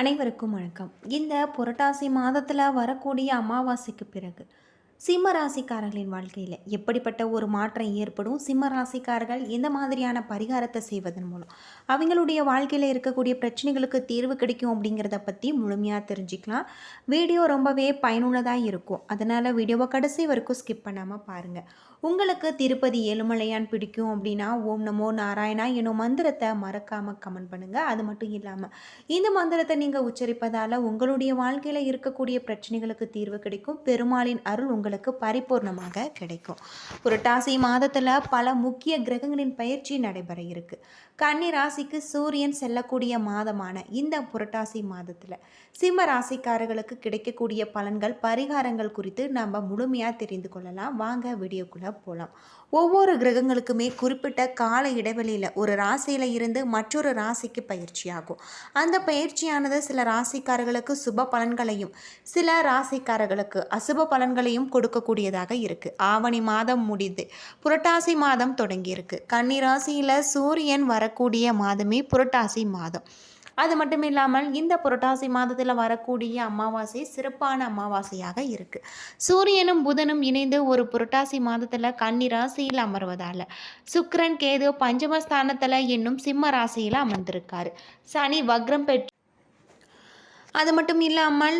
அனைவருக்கும் வணக்கம். இந்த புரட்டாசி மாதத்தில் வரக்கூடிய அமாவாசைக்கு பிறகு சிம்ம ராசிக்காரர்களின் வாழ்க்கையில் எப்படிப்பட்ட ஒரு மாற்றம் ஏற்படும்? சிம்ம ராசிக்காரர்கள் எந்த மாதிரியான பரிகாரத்தை செய்வதன் மூலம்? அவங்களுடைய வாழ்க்கையில் இருக்கக்கூடிய பிரச்சனைகளுக்கு தீர்வு கிடைக்கும் அப்படிங்கிறத பற்றி முழுமையாக தெரிஞ்சுக்கலாம். வீடியோ ரொம்பவே பயனுள்ளதாக இருக்கும். அதனால் வீடியோவை கடைசி வரைக்கும் ஸ்கிப் பண்ணாமல் பாருங்கள் உங்களுக்கு திருப்பதி ஏழுமலையான் பிடிக்கும் அப்படின்னா ஓம் நமோ நாராயணா என்னும் மந்திரத்தை மறக்காமல் கமெண்ட் பண்ணுங்கள் அது மட்டும் இல்லாமல் இந்த மந்திரத்தை நீங்கள் உச்சரிப்பதால் உங்களுடைய வாழ்க்கையில் இருக்கக்கூடிய பிரச்சனைகளுக்கு தீர்வு கிடைக்கும். பெருமாளின் அருள் உங்களுக்கு பரிபூர்ணமாக கிடைக்கும். புரட்டாசி மாதத்தில் பல முக்கிய கிரகங்களின் பயிற்சி நடைபெற இருக்குது கன்னி ராசிக்கு சூரியன் செல்லக்கூடிய மாதமான இந்த புரட்டாசி மாதத்தில் சிம்ம ராசிக்காரர்களுக்கு கிடைக்கக்கூடிய பலன்கள் பரிகாரங்கள் குறித்து நம்ம முழுமையாக தெரிந்து கொள்ளலாம். வாங்க வீடியோக்குள்ள போகலாம் ஒவ்வொரு கிரகங்களுக்குமே குறிப்பிட்ட கால இடைவெளியில் ஒரு ராசியில் இருந்து மற்றொரு ராசிக்கு பயிற்சியாகும். அந்த பயிற்சியானது சில ராசிக்காரர்களுக்கு சுப பலன்களையும் சில ராசிக்காரர்களுக்கு அசுப பலன்களையும் கொடுக்கக்கூடியதாக இருக்குது ஆவணி மாதம் முடிந்து புரட்டாசி மாதம் தொடங்கியிருக்கு. கன்னி ராசியில் சூரியன் வரக்கூடிய மாதமே புரட்டாசி மாதம். அது மட்டும் இல்லாமல் இந்த புரட்டாசி மாதத்தில் வரக்கூடிய அமாவாசை சிறப்பான அமாவாசையாக இருக்கு. சூரியனும் புதனும் இணைந்து ஒரு புரட்டாசி மாதத்தில் கன்னி ராசியில் அமர்வதால் சுக்கரன் கேது பஞ்சமஸ்தானத்தில் என்னும் சிம்ம ராசியில் அமர்ந்திருக்காரு. சனி வக்ரம் பெற்று அது மட்டும் இல்லாமல்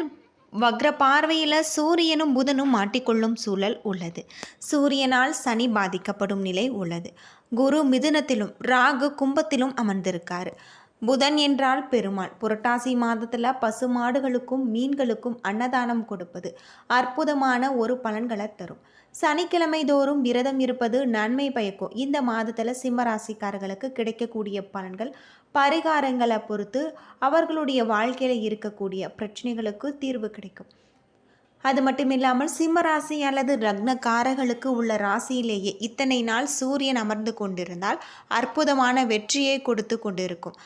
வக்ர பார்வையில் சூரியனும் புதனும் மாட்டிக்கொள்ளும் சூழல் உள்ளது. சூரியனால் சனி பாதிக்கப்படும் நிலை உள்ளது. குரு மிதுனத்திலும் ராகு கும்பத்திலும் அமர்ந்திருக்காரு. புதன் என்றால் பெருமாள். புரட்டாசி மாதத்தில் பசு மாடுகளுக்கும் மீன்களுக்கும் அன்னதானம் கொடுப்பது அற்புதமான ஒரு பலன்களை தரும். சனிக்கிழமை தோறும் விரதம் இருப்பது நன்மை பயக்கும். இந்த மாதத்தில் சிம்மராசிக்காரர்களுக்கு கிடைக்கக்கூடிய பலன்கள் பரிகாரங்களை பொறுத்து அவர்களுடைய வாழ்க்கையில் இருக்கக்கூடிய பிரச்சனைகளுக்கு தீர்வு கிடைக்கும். அது மட்டும் இல்லாமல் சிம்மராசி அல்லது ரக்னக்காரர்களுக்கு உள்ள ராசியிலேயே இத்தனை நாள் சூரியன் அமர்ந்து கொண்டிருந்தால் அற்புதமான வெற்றியை கொடுத்து கொண்டிருக்கும்.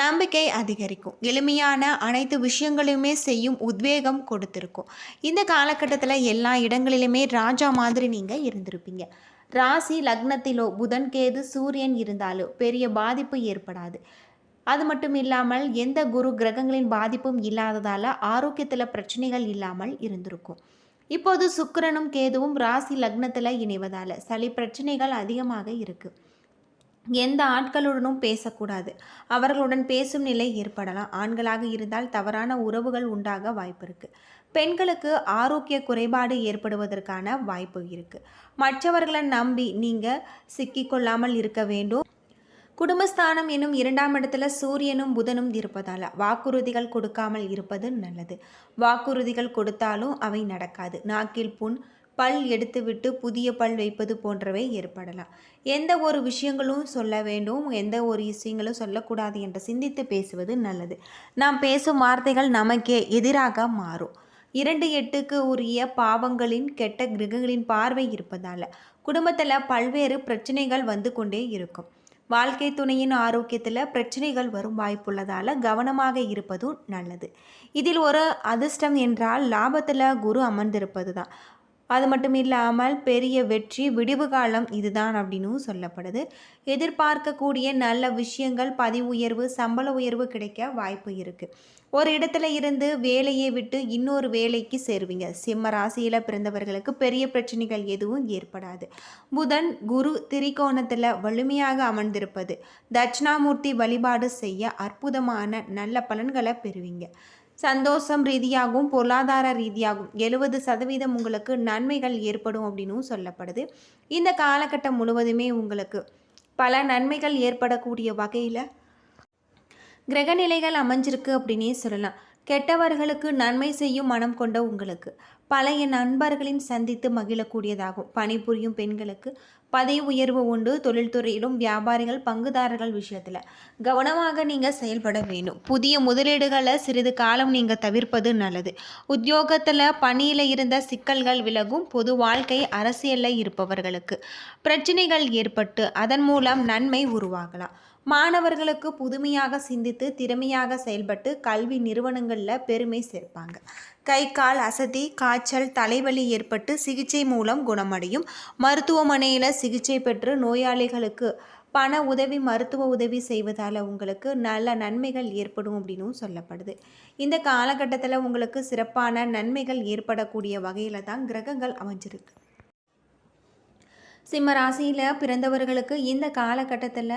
நம்பிக்கை அதிகரிக்கும். எளிமையான அனைத்து விஷயங்களையுமே செய்யும் உத்வேகம் கொடுத்துருக்கும். இந்த காலகட்டத்தில் எல்லா இடங்களிலுமே ராஜா மாதிரி நீங்கள் இருந்திருப்பீங்க. ராசி லக்னத்திலோ புதன் கேது சூரியன் இருந்தாலோ பெரிய பாதிப்பு ஏற்படாது. அது மட்டும் இல்லாமல் எந்த குரு கிரகங்களின் பாதிப்பும் இல்லாததால் ஆரோக்கியத்தில் பிரச்சனைகள் இல்லாமல் இருந்திருக்கும். இப்போது சுக்கிரனும் கேதுவும் ராசி லக்னத்தில் இணைவதால் சளி பிரச்சனைகள் அதிகமாக இருக்குது எந்த ஆட்களுடனும் பேசக்கூடாது. அவர்களுடன் பேசும் நிலை ஏற்படலாம். ஆண்களாக இருந்தால் தவறான உறவுகள் உண்டாக வாய்ப்பு இருக்குது பெண்களுக்கு ஆரோக்கிய குறைபாடு ஏற்படுவதற்கான வாய்ப்பு இருக்குது மற்றவர்களை நம்பி நீங்கள் சிக்கிக்கொள்ளாமல் இருக்க வேண்டும். குடும்பஸ்தானம் என்னும் இரண்டாம் இடத்துல சூரியனும் புதனும் இருப்பதால் வாக்குறுதிகள் கொடுக்காமல் இருப்பது நல்லது. வாக்குறுதிகள் கொடுத்தாலும் அவை நடக்காது. நாக்கில் புண் பல் எடுத்துவிட்டு புதிய பல் வைப்பது போன்றவை ஏற்படலாம். எந்த ஒரு விஷயங்களும் சொல்ல வேண்டும் எந்த ஒரு விஷயங்களும் சொல்லக்கூடாது என்று சிந்தித்து பேசுவது நல்லது. நாம் பேசும் வார்த்தைகள் நமக்கே எதிராக மாறும். இரண்டு எட்டுக்கு உரிய பாவங்களின் கெட்ட கிரகங்களின் பார்வை இருப்பதால் குடும்பத்தில் பல்வேறு பிரச்சனைகள் வந்து கொண்டே இருக்கும். வாழ்க்கை துணையின் ஆரோக்கியத்தில் பிரச்சனைகள் வரும் வாய்ப்புள்ளதால் கவனமாக இருப்பதும் நல்லது. இதில் ஒரு அதிர்ஷ்டம் என்றால் லாபத்தில் குரு அமர்ந்திருப்பது தான் அது மட்டும் இல்லாமல் பெரிய வெற்றி விடிவு காலம் இதுதான் அப்படின்னு சொல்லப்படுது. எதிர்பார்க்கக்கூடிய நல்ல விஷயங்கள் பதிவு உயர்வு சம்பள உயர்வு கிடைக்க வாய்ப்பு இருக்குது ஒரு இடத்துல இருந்து வேலையை விட்டு இன்னொரு வேலைக்கு சேருவீங்க. சிம்ம ராசியில் பிறந்தவர்களுக்கு பெரிய பிரச்சனைகள் எதுவும் ஏற்படாது. புதன் குரு திரிகோணத்தில் வலிமையாக அமர்ந்திருப்பது. தட்சிணாமூர்த்தி வழிபாடு செய்ய அற்புதமான நல்ல பலன்களை பெறுவீங்க. சந்தோஷம் ரீதியாகவும் பொருளாதார ரீதியாகவும் எழுபது சதவீதம் உங்களுக்கு நன்மைகள் ஏற்படும் அப்படின்னும் சொல்லப்படுது. இந்த காலகட்டம் முழுவதுமே உங்களுக்கு பல நன்மைகள் ஏற்படக்கூடிய வகையில் கிரகநிலைகள் அமைஞ்சிருக்கு அப்படின்னே சொல்லலாம். கெட்டவர்களுக்கு நன்மை செய்யும் மனம் கொண்ட உங்களுக்கு. பழைய நண்பர்களின் சந்தித்து மகிழக்கூடியதாகும். பணிபுரியும் பெண்களுக்கு பதவி உயர்வு உண்டு. தொழில்துறையிலும் வியாபாரிகள் பங்குதாரர்கள் விஷயத்தில். கவனமாக நீங்கள் செயல்பட வேணும் புதிய முதலீடுகளை சிறிது காலம் நீங்கள் தவிர்ப்பது நல்லது. உத்தியோகத்தில் பணியில் இருந்த சிக்கல்கள் விலகும். பொது வாழ்க்கை அரசியலில் இருப்பவர்களுக்கு பிரச்சனைகள் ஏற்பட்டு அதன் மூலம் நன்மை உருவாகலாம். மாணவர்களுக்கு புதுமையாக சிந்தித்து திறமையாக செயல்பட்டு கல்வி நிறுவனங்களில் பெருமை சேர்ப்பாங்க. கை கால் அசதி காய்ச்சல் தலைவலி ஏற்பட்டு சிகிச்சை மூலம் குணமடையும். மருத்துவமனையில் சிகிச்சை பெற்று நோயாளிகளுக்கு பண உதவி மருத்துவ உதவி செய்வதால் உங்களுக்கு நல்ல நன்மைகள் ஏற்படும் அப்படின்னும் சொல்லப்படுது. இந்த காலகட்டத்தில் உங்களுக்கு சிறப்பான நன்மைகள் ஏற்படக்கூடிய வகையில் தான் கிரகங்கள் அமைஞ்சிருக்கு. சிம்ம ராசியில் பிறந்தவர்களுக்கு இந்த காலகட்டத்தில்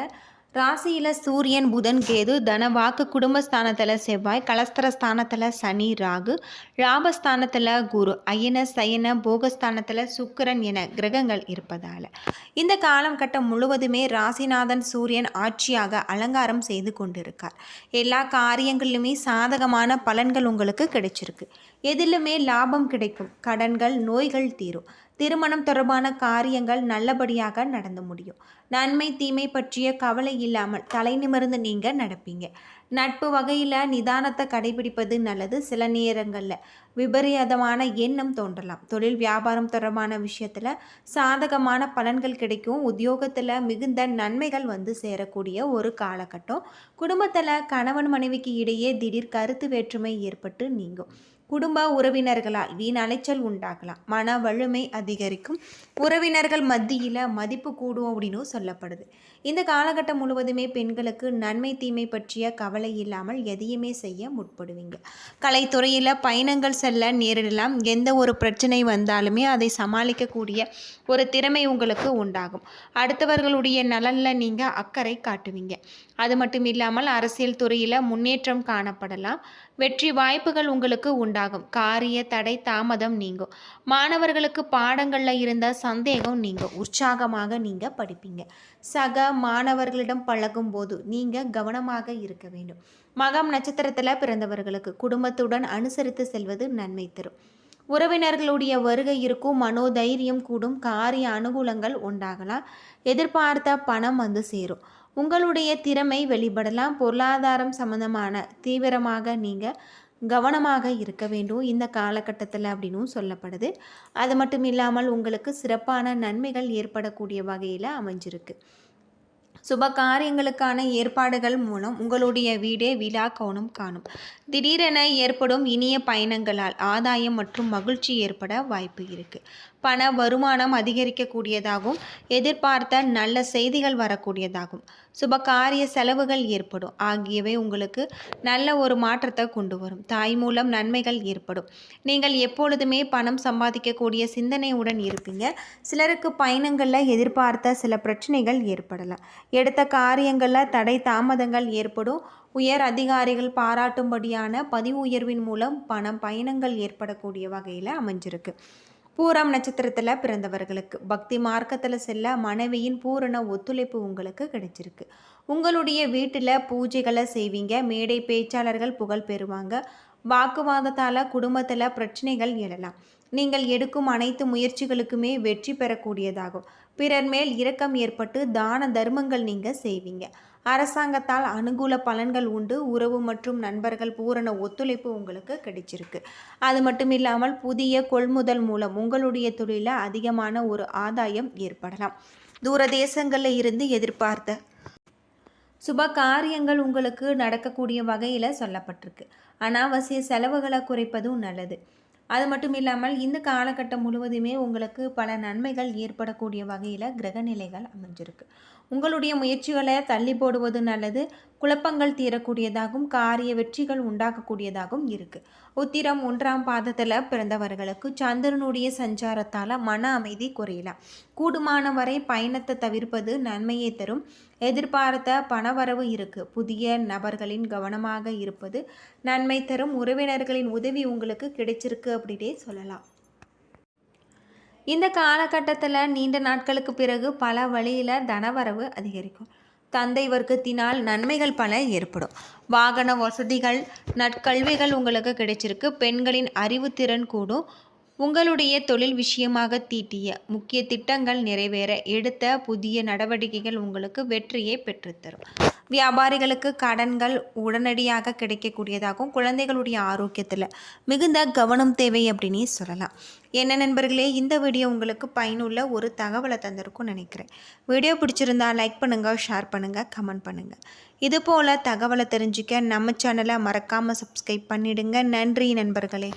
ராசியில் சூரியன் புதன் கேது தன வாக்கு குடும்பஸ்தானத்தில் செவ்வாய் கலஸ்தர ஸ்தானத்தில் சனி ராகு லாபஸ்தானத்தில் குரு அயன சயன போகஸ்தானத்தில் சுக்கிரன் என கிரகங்கள் இருப்பதால். இந்த காலம் கட்டம் முழுவதுமே ராசிநாதன் சூரியன் ஆட்சியாக அலங்காரம் செய்து கொண்டிருக்கார். எல்லா காரியங்களிலுமே சாதகமான பலன்கள் உங்களுக்கு கிடைச்சிருக்கு. எதிலுமே லாபம் கிடைக்கும். கடன்கள் நோய்கள் தீரும். திருமணம் தொடர்பான காரியங்கள் நல்லபடியாக நடந்து முடியும். நன்மை தீமை பற்றிய கவலை இல்லாமல் தலை நிமிர்ந்து நீங்கள் நடப்பீங்க. நட்பு வகையில் நிதானத்தை கடைபிடிப்பது நல்லது. சில நேரங்களில் விபரீதமான எண்ணம் தோன்றலாம். தொழில் வியாபாரம் தொடர்பான விஷயத்தில் சாதகமான பலன்கள் கிடைக்கும். உத்தியோகத்தில் மிகுந்த நன்மைகள் வந்து சேரக்கூடிய ஒரு காலகட்டம். குடும்பத்தில் கணவன் மனைவிக்கு இடையே திடீர் கருத்து வேற்றுமை ஏற்பட்டு நீங்கும். குடும்ப உறவினர்களால் வீண் அலைச்சல் உண்டாகலாம். மன வலிமை அதிகரிக்கும். உறவினர்கள் மத்தியில் மதிப்பு கூடும் அப்படின்னு சொல்லப்படுது. இந்த காலகட்டம் முழுவதுமே பெண்களுக்கு நன்மை தீமை பற்றிய கவலை இல்லாமல் எதையுமே செய்ய முற்படுவீங்க. கலைத்துறையில் பயணங்கள் செல்ல நேரிடலாம். எந்த ஒரு பிரச்சனை வந்தாலுமே அதை சமாளிக்கக்கூடிய ஒரு திறமை உங்களுக்கு உண்டாகும். அடுத்தவர்களுடைய நலனில் நீங்கள் அக்கறை காட்டுவீங்க. அது மட்டும் இல்லாமல் அரசியல் துறையில் முன்னேற்றம் காணப்படலாம். வெற்றி வாய்ப்புகள் உங்களுக்கு உண்டாகும். காரிய தடை தாமதம் நீங்கும். மாணவர்களுக்கு பாடங்களில் இருந்த சந்தேகம் நீங்கும். உற்சாகமாக நீங்கள் படிப்பீங்க. சக மாணவர்களிடம் பழகும் போது நீங்கள் கவனமாக இருக்க வேண்டும். மகம் நட்சத்திரத்தில் பிறந்தவர்களுக்கு குடும்பத்துடன் அனுசரித்து செல்வது நன்மை தரும். உறவினர்களுடைய வருகை இருக்கும் மனோதைரியம் கூடும் காரிய அனுகூலங்கள் உண்டாகலாம். எதிர்பார்த்த பணம் வந்து சேரும். உங்களுடைய திறமை வெளிப்படலாம். பொருளாதாரம் சம்பந்தமான தீவிரமாக நீங்கள் கவனமாக இருக்க வேண்டும் இந்த காலகட்டத்தில் அப்படின்னும் சொல்லப்படுது. அது மட்டும் இல்லாமல் உங்களுக்கு சிறப்பான நன்மைகள் ஏற்படக்கூடிய வகையில் அமைஞ்சிருக்கு. சுப காரியங்களுக்கான ஏற்பாடுகள் மூலம் உங்களுடைய வீடே விழா கவனம் காணும். திடீரென ஏற்படும் இனிய பயணங்களால் ஆதாயம் மற்றும் மகிழ்ச்சி ஏற்பட வாய்ப்பு இருக்குது பண வருமானம் அதிகரிக்கக்கூடியதாகவும் எதிர்பார்த்த நல்ல செய்திகள் வரக்கூடியதாகும். சுப காரிய செலவுகள் ஏற்படும். ஆகியவை உங்களுக்கு நல்ல ஒரு மாற்றத்தை கொண்டு வரும். தாய் மூலம் நன்மைகள் ஏற்படும். நீங்கள் எப்பொழுதுமே பணம் சம்பாதிக்கக்கூடிய சிந்தனையுடன் இருப்பீங்க. சிலருக்கு பயணங்களில் எதிர்பார்த்த சில பிரச்சனைகள் ஏற்படலாம். எடுத்த காரியங்களில் தடை தாமதங்கள் ஏற்படும். உயர் அதிகாரிகள் பாராட்டும்படியான பதிவு உயர்வின் மூலம் பணம் பயணங்கள் ஏற்படக்கூடிய வகையில் அமைஞ்சிருக்கு. பூரம் நட்சத்திரத்தில் பிறந்தவர்களுக்கு பக்தி மார்க்கத்தில் செல்ல மனைவியின் பூரண ஒத்துழைப்பு உங்களுக்கு கிடைச்சிருக்கு. உங்களுடைய வீட்டில் பூஜைகளை செய்வீங்க மேடை பேச்சாளர்கள் புகழ் பெறுவாங்க வாக்குவாதத்தால் குடும்பத்தில் பிரச்சனைகள் எழலாம். நீங்கள் எடுக்கும் அனைத்து முயற்சிகளுக்குமே வெற்றி பெறக்கூடியதாகும். பிறர் மேல் இரக்கம் ஏற்பட்டு தான தர்மங்கள் நீங்கள் செய்வீங்க. அரசாங்கத்தால் அனுகூல பலன்கள் உண்டு உறவு மற்றும் நண்பர்கள் பூரண ஒத்துழைப்பு உங்களுக்கு கிடைச்சிருக்கு. அது மட்டும் இல்லாமல் புதிய கொள்முதல் மூலம் உங்களுடைய தொழிலில் அதிகமான ஒரு ஆதாயம் ஏற்படலாம். தூர தேசங்களில் இருந்து எதிர்பார்த்த சுப காரியங்கள் உங்களுக்கு நடக்கக்கூடிய வகையில் சொல்லப்பட்டிருக்கு. அனாவசிய செலவுகளை குறைப்பதும் நல்லது. அது மட்டும் இல்லாமல் இந்த காலகட்டம் முழுவதுமே உங்களுக்கு பல நன்மைகள் ஏற்படக்கூடிய வகையில் கிரகநிலைகள் அமைஞ்சிருக்கு. உங்களுடைய முயற்சிகளை தள்ளி போடுவது நல்லது. குழப்பங்கள் தீரக்கூடியதாகவும் காரிய வெற்றிகள் உண்டாக்கக்கூடியதாகவும் இருக்குது உத்திரம் ஒன்றாம் பாதத்தில் பிறந்தவர்களுக்கு சந்திரனுடைய சஞ்சாரத்தால் மன அமைதி குறையலாம். கூடுமான வரை பயணத்தை தவிர்ப்பது நன்மையை தரும். எதிர்பார்த்த பணவரவு இருக்குது புதிய நபர்களின் கவனமாக இருப்பது நன்மை தரும். உறவினர்களின் உதவி உங்களுக்கு கிடைச்சிருக்கு அப்படின்னே சொல்லலாம். இந்த காலகட்டத்தில் நீண்ட நாட்களுக்கு பிறகு பல வழியில் தனவரவு அதிகரிக்கும். தந்தை வர்க்கத்தினால் நன்மைகள் பல ஏற்படும். வாகன வசதிகள் நற்கல்விகள் உங்களுக்கு கிடைச்சிருக்கு. பெண்களின் அறிவுத்திறன் கூடும். உங்களுடைய தொழில் விஷயமாக தீட்டிய முக்கிய திட்டங்கள் நிறைவேற எடுத்த புதிய நடவடிக்கைகள் உங்களுக்கு வெற்றியை பெற்றுத்தரும். வியாபாரிகளுக்கு கடன்கள் உடனடியாக கிடைக்கக்கூடியதாகவும் குழந்தைகளுடைய ஆரோக்கியத்தில் மிகுந்த கவனம் தேவை அப்படின்னு சொல்லலாம். என்ன நண்பர்களே இந்த வீடியோ உங்களுக்கு பயனுள்ள ஒரு தகவலை தந்திருக்கும் நினைக்கிறேன். வீடியோ பிடிச்சிருந்தா லைக் பண்ணுங்கள் ஷேர் பண்ணுங்கள் கமெண்ட் பண்ணுங்கள் இது போல் தகவலை தெரிஞ்சுக்க நம்ம சேனலை மறக்காமல் சப்ஸ்கிரைப் பண்ணிடுங்க. நன்றி நண்பர்களே.